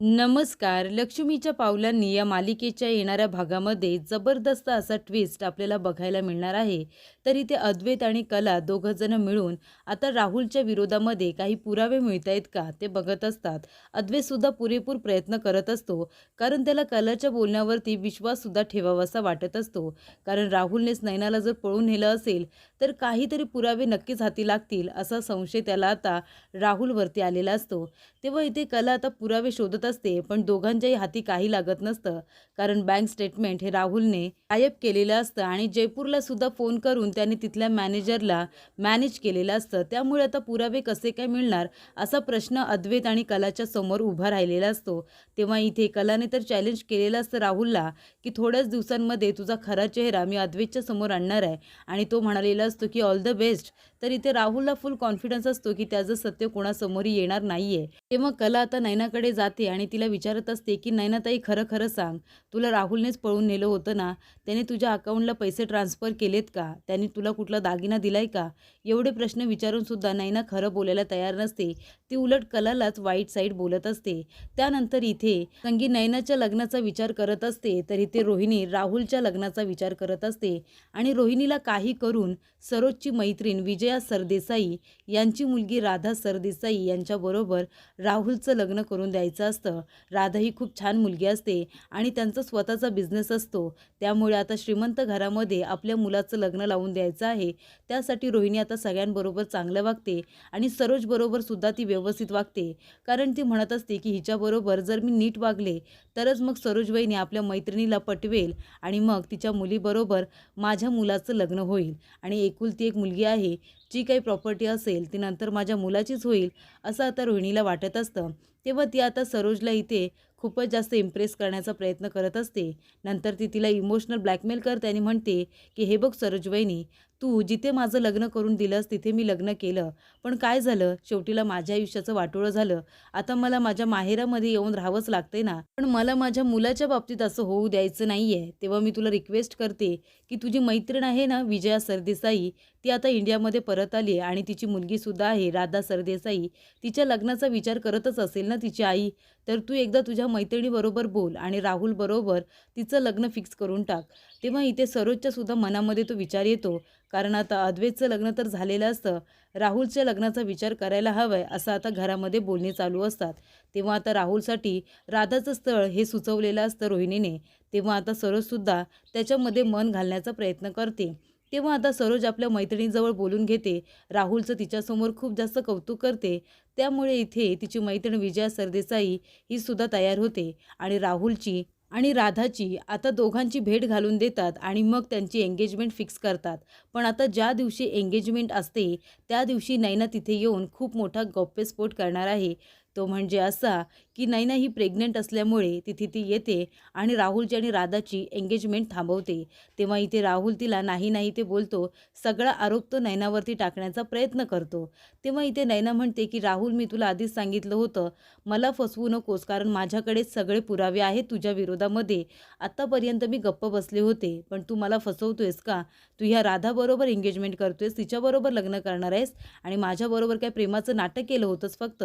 नमस्कार. लक्ष्मीच्या पावलांनी या मालिकेच्या येणाऱ्या भागामध्ये जबरदस्त असा ट्विस्ट आपल्याला बघायला मिळणार आहे. तर इथे अद्वैत आणि कला दोघंजणं मिळून आता राहुलच्या विरोधामध्ये काही पुरावे मिळत आहेत का ते बघत असतात. अद्वैतसुद्धा पुरेपूर प्रयत्न करत असतो कारण त्याला कलाच्या बोलण्यावरती विश्वाससुद्धा ठेवावासा वाटत असतो. कारण राहुलनेच नैनाला जर पळून नेलं असेल तर काहीतरी पुरावे नक्कीच हाती लागतील असा संशय त्याला आता राहुलवरती आलेला असतो. तेव्हा इथे कला आता पुरावे शोधत असते पण दोघांच्याही हाती काही लागत नसतं. कारण बँक स्टेटमेंट हे राहुलने गायब केलेलं असतं आणि जयपूरला सुद्धा फोन करून त्यांनी तिथल्या मॅनेजरला मॅनेज केलेलं असतं. त्यामुळे आता पुरावे कसे काय मिळणार असा प्रश्न अद्वैत आणि कलाच्या समोर उभा राहिलेला असतो. तेव्हा इथे कलाने तर चॅलेंज केलेलं असतं राहुलला की थोड्याच दिवसांमध्ये तुझा खरा चेहरा मी अद्वैतच्या समोर आणणार आहे. आणि तो म्हणालेला असतो की ऑल द बेस्ट तर इथे राहुलला फुल कॉन्फिडन्स असतो की त्याचं सत्य कोणासमोरही येणार नाहीये. तेव्हा कला आता नैनाकडे जाते आणि आणि तिला विचारत असते की नैनाताई खरं खरं सांग. तुला राहुलनेच पळून नेलं होतं ना? त्याने तुझ्या अकाउंटला पैसे ट्रान्सफर केलेत का? त्याने तुला कुठला दागिना दिलाय का? एवढे प्रश्न विचारूनसुद्धा नैना खरं बोलायला तयार नसते. ती उलट कलालाच वाईट साईड बोलत असते. त्यानंतर इथे संगी नैनाच्या लग्नाचा विचार करत असते तर इथे रोहिणी राहुलच्या लग्नाचा विचार करत असते. आणि रोहिणीला काही करून सरोजची मैत्रीण विजया सरदेसाई यांची मुलगी राधा सरदेसाई यांच्याबरोबर राहुलचं लग्न करून द्यायचं असतं. राधा ही खूप छान मुलगी असते आणि त्यांचा स्वतःचा बिझनेस असतो. त्यामुळे आता श्रीमंत घरामध्ये आपल्या मुलाचं लग्न लावून द्यायचं आहे. त्यासाठी रोहिणी आता सगळ्यांबरोबर चांगलं वागते आणि सरोजबरोबर सुद्धा ती व्यवस्थित वागते. कारण ती म्हणत असते की हिच्याबरोबर जर मी नीट वागले तरच मग सरोजबाईने आपल्या मैत्रिणीला पटवेल आणि मग तिच्या मुलीबरोबर माझ्या मुलाचं लग्न होईल. आणि एकुलती एक मुलगी आहे जी काही प्रॉपर्टी असेल ती नंतर माझ्या मुलाचीच होईल असं आता रोहिणीला वाटत असतं. तेव्हा ती आता सरोजला इथे खूपच जास्त इम्प्रेस करण्याचा प्रयत्न करत असते. नंतर ती तिला इमोशनल ब्लॅकमेल करते आणि म्हणते की हे बघ सरोजबाईनी तू जिथे माझं लग्न करून दिलंस तिथे मी लग्न केलं. पण काय झालं? शेवटीला माझ्या आयुष्याचं वाटोळं झालं. आता मला माझ्या माहेरामध्ये येऊन राहावंच लागतंय ना. पण मला माझ्या मुलाच्या बाबतीत असं होऊ द्यायचं नाही आहे तेव्हा मी तुला रिक्वेस्ट करते की तुझी मैत्रीण आहे ना विजया सरदेसाई ती आता इंडियामध्ये परत आली आहे आणि तिची मुलगीसुद्धा आहे राधा सरदेसाई. तिच्या लग्नाचा विचार करतच असेल ना तिची आई. तर तू एकदा तुझ्या मैत्रिणीबरोबर बोल आणि राहुलबरोबर तिचं लग्न फिक्स करून टाक. तेव्हा इथे सरोजच्या सुद्धा मनामध्ये तो विचार येतो. कारण आता अद्वैतचं लग्न तर झालेलं असतं. राहुलच्या लग्नाचा विचार करायला हवाय असं आता घरामध्ये बोलणे चालू असतात. तेव्हा आता राहुलसाठी राधाचं स्थळ हे सुचवलेलं असतं रोहिणीने. तेव्हा आता सरोजसुद्धा त्याच्यामध्ये मन घालण्याचा प्रयत्न करते. तेव्हा आता सरोज आपल्या मैत्रिणीजवळ बोलून घेते. राहुलचं तिच्यासमोर खूप जास्त कौतुक करते. त्यामुळे इथे तिची मैत्रीण विजया सरदेसाई ही सुद्धा तयार होते आणि राहुलची आणि राधाची आता दोघांची भेट घालून देतात आणि मग त्यांची एंगेजमेंट फिक्स करतात. पण आता ज्या दिवशी एंगेजमेंट असते त्या दिवशी नैना तिथे येऊन खूप मोठा गौप्यस्फोट करणार आहे. तो म्हणजे असा की नैना ही प्रेग्नंट असल्यामुळे तिथे ती येते आणि राहुलची आणि राधाची एंगेजमेंट थांबवते. तेव्हा इथे राहुल तिला नाही नाही ते बोलतो सगळा आरोप तो नैनावरती टाकण्याचा प्रयत्न करतो. तेव्हा इथे नैना म्हणते की राहुल मी तुला आधीच सांगितलं होतं मला फसवू नकोस कारण माझ्याकडे सगळे पुरावे आहेत तुझ्या विरोधामध्ये. आत्तापर्यंत मी गप्प बसले होते पण तू मला फसवतोयस का? तू ह्या राधाबरोबर एंगेजमेंट करतोयस तिच्याबरोबर लग्न करणार आहेस आणि माझ्याबरोबर काय प्रेमाचं नाटक केलं होतंच फक्त?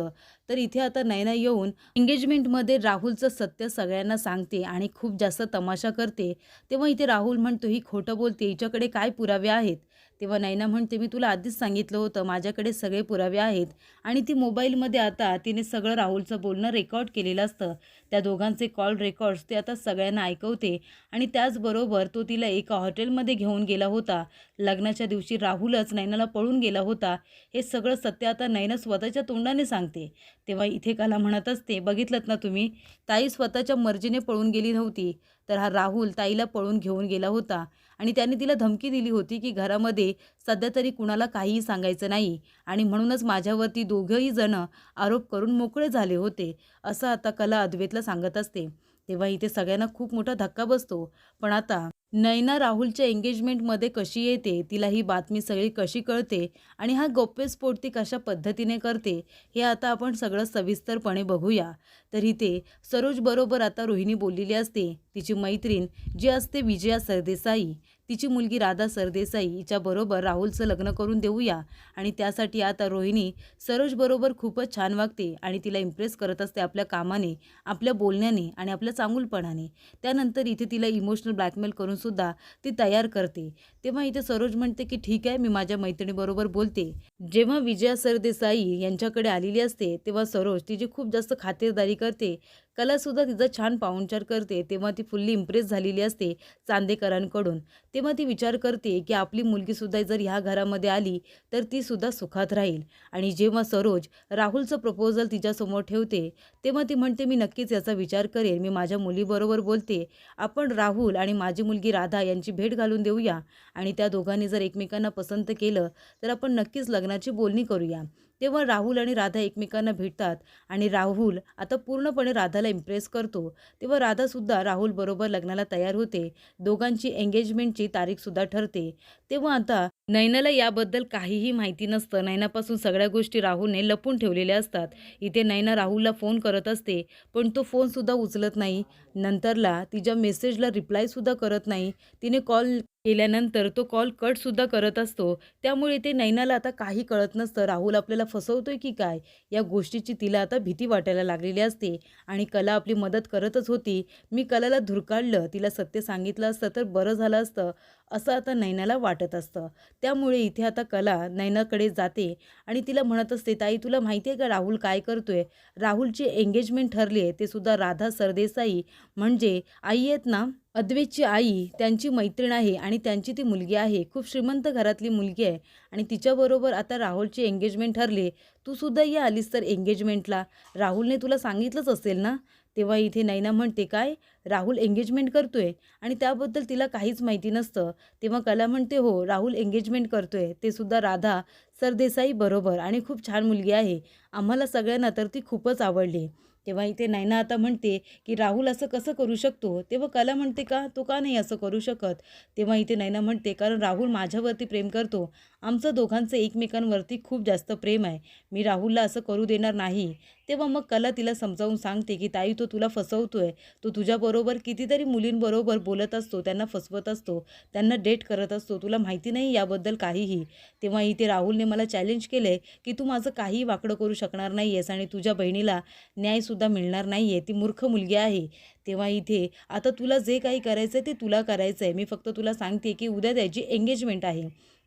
तर इथे आता नैना येऊन एंगेजमेंटमध्ये राहुलचं सत्य सगळ्यांना सांगते आणि खूप जास्त तमाशा करते. तेव्हा इथे राहुल म्हणतो ही खोटं बोलते. हिच्याकडे काय पुरावे आहेत? तेव्हा नैना म्हणते मी तुला आधीच सांगितलं होतं माझ्याकडे सगळे पुरावे आहेत. आणि ती मोबाईलमध्ये आता तिने सगळं राहुलचं बोलणं रेकॉर्ड केलेलं असतं. त्या दोघांचे कॉल रेकॉर्ड्स ते आता सगळ्यांना ऐकवते. आणि त्याचबरोबर तो तिला एका हॉटेलमध्ये घेऊन गेला होता. लग्नाच्या दिवशी राहुलच नैनाला पळून गेला होता. हे सगळं सत्य आता नैना स्वतःच्या तोंडाने सांगते. तेव्हा इथे काला म्हणत असते बघितलं ना तुम्ही? ताई स्वतःच्या मर्जीने पळून गेली नव्हती. तर हा राहुल ताईला पळून घेऊन गेला होता. आणि त्याने तिला धमकी दिली होती की घरामध्ये सध्या तरी कुणाला काहीही सांगायचं नाही. आणि म्हणूनच माझ्यावरती दोघंही जण आरोप करून मोकळे झाले होते असं आता कला अद्वेतला सांगत असते. तेव्हा इथे सगळ्यांना खूप मोठा धक्का बसतो. पण आता नैना राहुलच्या एंगेजमेंटमध्ये कशी येते तिला ही बातमी सगळी कशी कळते आणि हा गौप्यस्फोट ती कशा पद्धतीने करते हे आता आपण सगळं सविस्तरपणे बघूया. तर इथे सरोज बरोबर आता रोहिणी बोललेली असते तिची मैत्रीण जी असते विजया सरदेसाई. तिची मुलगी राधा सरदेसाई हिच्याबरोबर राहुलचं लग्न करून देऊया. आणि त्यासाठी आता रोहिणी सरोजबरोबर खूपच छान वागते आणि तिला इम्प्रेस करत असते आपल्या कामाने आपल्या बोलण्याने आणि आपल्या चांगुलपणाने. त्यानंतर इथे तिला इमोशनल ब्लॅकमेल करून सुद्धा ती तयार करते. तेव्हा इथे सरोज म्हणते की ठीक आहे मी माझ्या मैत्रिणीबरोबर बोलते. जेव्हा विजया सरदेसाई यांच्याकडे आलेली असते तेव्हा सरोज तिची खूप जास्त खातिरदारी करते. कलासुद्धा तिचा छान पाहुणचार करते तेव्हा ती फुल्ली इम्प्रेस झालेली असते चांदेकरांकडून. तेव्हा ती विचार करते की आपली मुलगीसुद्धा जर ह्या घरामध्ये आली तर ती सुद्धा सुखात राहील. आणि जेव्हा सरोज राहुलचं प्रपोजल तिच्यासमोर ठेवते तेव्हा ती म्हणते मी नक्कीच याचा विचार करेन. मी माझ्या मुलीबरोबर बोलते. आपण राहुल आणि माझी मुलगी राधा यांची भेट घालून देऊया. आणि त्या दोघांनी जर एकमेकांना पसंत केलं तर आपण नक्कीच लग्नाची बोलणी करूया. तेव्हा राहुल आणि राधा एकमेकांना भेटतात आणि राहुल आता पूर्णपणे राधाला इम्प्रेस करतो. तेव्हा राधासुद्धा राहुलबरोबर लग्नाला तयार होते. दोघांची एंगेजमेंटची तारीखसुद्धा ठरते. तेव्हा आता नैनाला याबद्दल काहीही माहिती नसतं. नैनापासून सगळ्या गोष्टी राहुलने लपून ठेवलेल्या असतात. इथे नैना राहुलला फोन करत असते पण तो फोनसुद्धा उचलत नाही. नंतरला तिच्या मेसेजला रिप्लायसुद्धा करत नाही. तिने कॉल केल्यानंतर तो कॉल कटसुद्धा करत असतो. त्यामुळे ते नैनाला आता काही कळत नसतं. राहुल आपल्याला फसवतोय की काय? या गोष्टीची तिला आता भीती वाटायला लागलेली असते आणि कला आपली मदत करतच होती. मी कलाला धुरकाळलं. तिला सत्य सांगितलं असतं तर बरं झालं असतं. असं आता नैनाला वाटत असतं. त्यामुळे इथे आता कला नैनाकडे जाते आणि तिला म्हणत असते ताई तुला माहिती आहे का राहुल काय करतोय? राहुलची एंगेजमेंट ठरली आहे. ते सुद्धा राधा सरदेसाई. म्हणजे आई आहेत ना अद्वैतची आई त्यांची मैत्रीण आहे आणि त्यांची ती मुलगी आहे. खूप श्रीमंत घरातली मुलगी आहे आणि तिच्याबरोबर आता राहुलची एंगेजमेंट ठरली. तू सुद्धा ये आलीस तर एंगेजमेंटला राहुलने तुला सांगितलंच असेल ना? तेव्हा इथे नैना म्हणते काय? राहुल एंगेजमेंट करतोय? आणि त्याबद्दल तिला काहीच माहिती नसतं. तेव्हा कला म्हणते हो राहुल एंगेजमेंट करतोय. ते सुद्धा राधा सरदेसाई बरोबर आणि खूप छान मुलगी आहे. आम्हाला सगळ्यांना तर ती खूपच आवडली. तेव्हा इथे नैना आता म्हणते की राहुल असं कसं करू शकतो? तेव्हा कला म्हणते का? तो का नाही असं करू शकत? तेव्हा इथे नैना म्हणते कारण राहुल माझ्यावरती प्रेम करतो. आमचं दोघांचं एकमेकांवरती खूप जास्त प्रेम आहे. मी राहुलला असं करू देणार नाही. तेव्हा मग कला तिला समजावून सांगते की ताई तो तुला फसवतोय. तो तुझ्याबरोबर कितीतरी मुलींबरोबर बोलत असतो त्यांना फसवत असतो त्यांना डेट करत असतो. तुला माहिती नाही याबद्दल काहीही. तेव्हा इथे राहुलने मला चॅलेंज केलं आहे की तू माझं काहीही वाकडं करू शकणार नाही आहेस आणि तुझ्या बहिणीला न्यायसुद्धा मिळणार नाही आहे ती मूर्ख मुलगी आहे. तेव्हा इथे आता तुला जे काही करायचं आहे ते तुला करायचं आहे मी फक्त तुला सांगते की उद्या त्याची एंगेजमेंट आहे.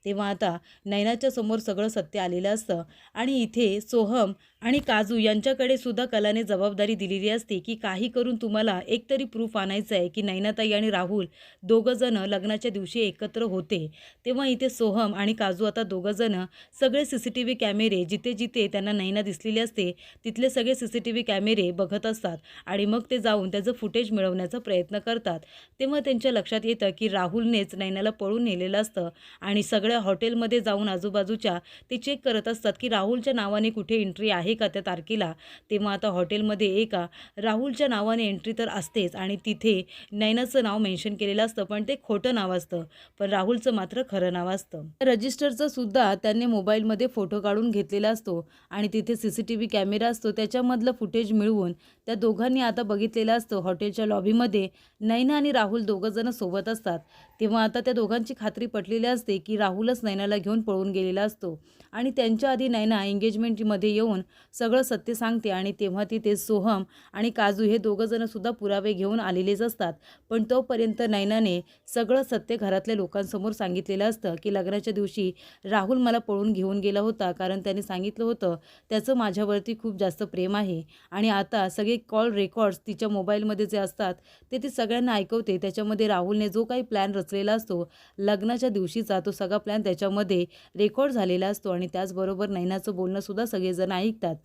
तेव्हा आता नैनाच्या समोर सगळं सत्य आलेलं असतं. आणि इथे सोहम आणि काजू यांच्याकडे सुद्धा कलाने जबाबदारी दिलेली असते की काही करून तुम्हाला एकतरी प्रूफ आणायचं आहे की नैनाताई आणि राहुल दोघंजणं लग्नाच्या दिवशी एकत्र होते. तेव्हा इथे सोहम आणि काजू आता दोघंजणं सगळे सी सी टी व्ही कॅमेरे जिथे जिथे त्यांना नैना दिसलेली असते तिथले सगळे सी सी टी व्ही कॅमेरे बघत असतात आणि मग ते जाऊन त्याचं फुटेज मिळवण्याचा प्रयत्न करतात. तेव्हा त्यांच्या लक्षात येतं की राहुलनेच नैनाला पळून नेलेलं असतं आणि सगळ्या हॉटेलमध्ये जाऊन आजूबाजूच्या ते चेक करत असतात की राहुलच्या नावाने कुठे एंट्री आहे का त्या तारखेला. तेव्हा आता हॉटेलमध्ये एका राहुलच्या नावाने एंट्री तर असतेच आणि तिथे नैनाचं नाव मेन्शन केलेलं असतं पण ते खोटं नाव असतं. पण राहुलचं मात्र खरं नाव असतं. रजिस्टरचं सुद्धा त्यांनी मोबाईलमध्ये फोटो काढून घेतलेला असतो आणि तिथे C C T V camera असतो. त्याच्यामधलं फुटेज मिळवून त्या दोघांनी आता बघितलेलं असतं हॉटेलच्या लॉबीमध्ये नैना आणि राहुल दोघंजणं सोबत असतात. तेव्हा आता त्या दोघांची खात्री पटलेली असते की राहुल राहुलच नैनाला घेऊन पळून गेलेला असतो. आणि त्यांच्या आधी नैना एंगेजमेंटमध्ये येऊन सगळं सत्य सांगते आणि तेव्हा तिथे सोहम आणि काजू हे दोघंजणंसुद्धा पुरावे घेऊन आलेलेच असतात. पण तोपर्यंत नैनाने सगळं सत्य घरातल्या लोकांसमोर सांगितलेलं असतं की लग्नाच्या दिवशी राहुल मला पळून घेऊन गेला होता कारण त्याने सांगितलं होतं त्याचं माझ्यावरती खूप जास्त प्रेम आहे. आणि आता सगळे कॉल रेकॉर्ड्स तिच्या मोबाईलमध्ये जे असतात ते ती सगळ्यांना ऐकवते. त्याच्यामध्ये राहुलने जो काही प्लॅन रचलेला असतो लग्नाच्या दिवशीचा तो सगळा प्लॅन त्याच्यामध्ये रेकॉर्ड झालेला असतो आणि त्याचबरोबर नैनाचं बोलणंसुद्धा सगळेजण ऐकतात.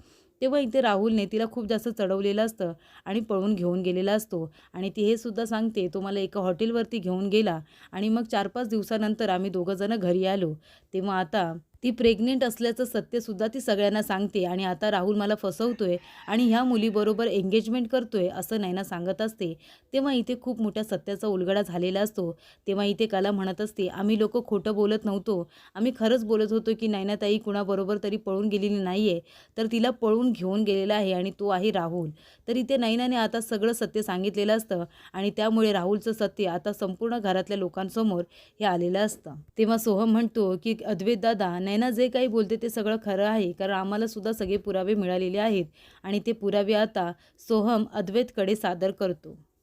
तेव्हा इथे राहुलने तिला खूप जास्त चढवलेलं असतं आणि पळून घेऊन गेलेला असतो. आणि ती हे सुद्धा सांगते तो मला एका हॉटेलवरती घेऊन गेला आणि मग चार पाच दिवसानंतर आम्ही दोघंजणं घरी आलो. तेव्हा आता ती प्रेग्नेंट असल्याचं सत्यसुद्धा ती सगळ्यांना सांगते आणि आता राहुल मला फसवतोय आणि ह्या मुलीबरोबर एंगेजमेंट करतोय असं नैना सांगत असते. तेव्हा इथे खूप मोठ्या सत्याचा उलगडा झालेला असतो. तेव्हा इथे कला म्हणत असते आम्ही लोक खोटं बोलत नव्हतो. आम्ही खरंच बोलत होतो की नैनाताई कुणाबरोबर तरी पळून गेलेली नाही आहे तर तिला पळून घेऊन गेलेला आहे आणि तो आहे राहुल. तर इथे नैनाने आता सगळं सत्य सांगितलेलं असतं आणि त्यामुळे राहुलचं सत्य आता संपूर्ण घरातल्या लोकांसमोर हे आलेलं असतं. तेव्हा सोहम म्हणतो की अद्वैत दादा नैना जे काही बोलते ते सगळं खरं आहे. कारण आम्हाला सुद्धा सगळे पुरावे मिळालेले आहेत. आणि ते पुरावे आता सोहम अद्वैतकडे सादर करतो.